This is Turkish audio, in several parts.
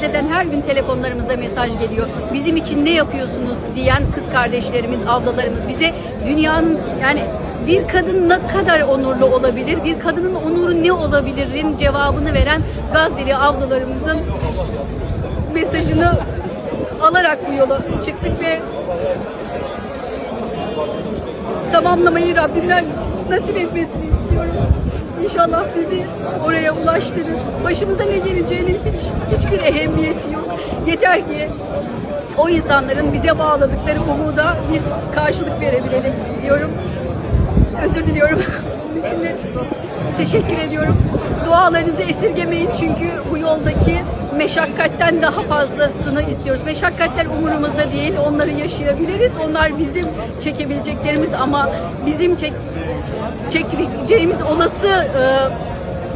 Gazze'den her gün telefonlarımıza mesaj geliyor. Bizim için ne yapıyorsunuz diyen kız kardeşlerimiz, ablalarımız bize dünyanın yani bir kadın ne kadar onurlu olabilir, bir kadının onuru ne olabilirin cevabını veren Gazze'li ablalarımızın mesajını alarak bu yola çıktık ve tamamlamayı Rabbimden nasip etmesini istiyorum. İnşallah bizi oraya ulaştırır. Başımıza ne geleceğinin hiç hiçbir ehemmiyeti yok. Yeter ki o insanların bize bağladıkları umuda biz karşılık verebilelim diyorum. Özür diliyorum. De teşekkür ediyorum. Dualarınızı esirgemeyin çünkü bu yoldaki meşakkatten daha fazlasını istiyoruz. Meşakkatler umurumuzda değil. Onları yaşayabiliriz. Onlar bizim çekebileceklerimiz ama bizim çek çekeceğimiz olası e,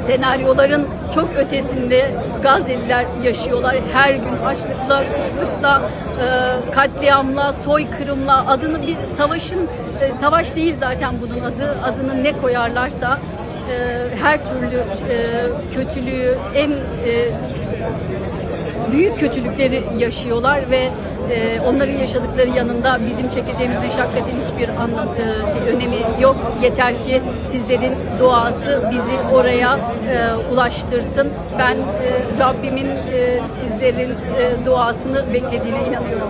senaryoların çok ötesinde Gazze'liler yaşıyorlar. Her gün açlıkla, kıtlıkla, e, katliamla, soykırımla adını bir savaşın e, savaş değil zaten bunun adı. Adını ne koyarlarsa e, her türlü e, kötülüğü, en e, büyük kötülükleri yaşıyorlar ve e, onların yaşadıkları yanında bizim çekeceğimiz meşakkatin hiçbir anlam, e, şey, önemi yok. Yeter ki sizlerin duası bizi oraya e, ulaştırsın. Ben e, Rabbimin e, sizlerin e, duasını beklediğine inanıyorum.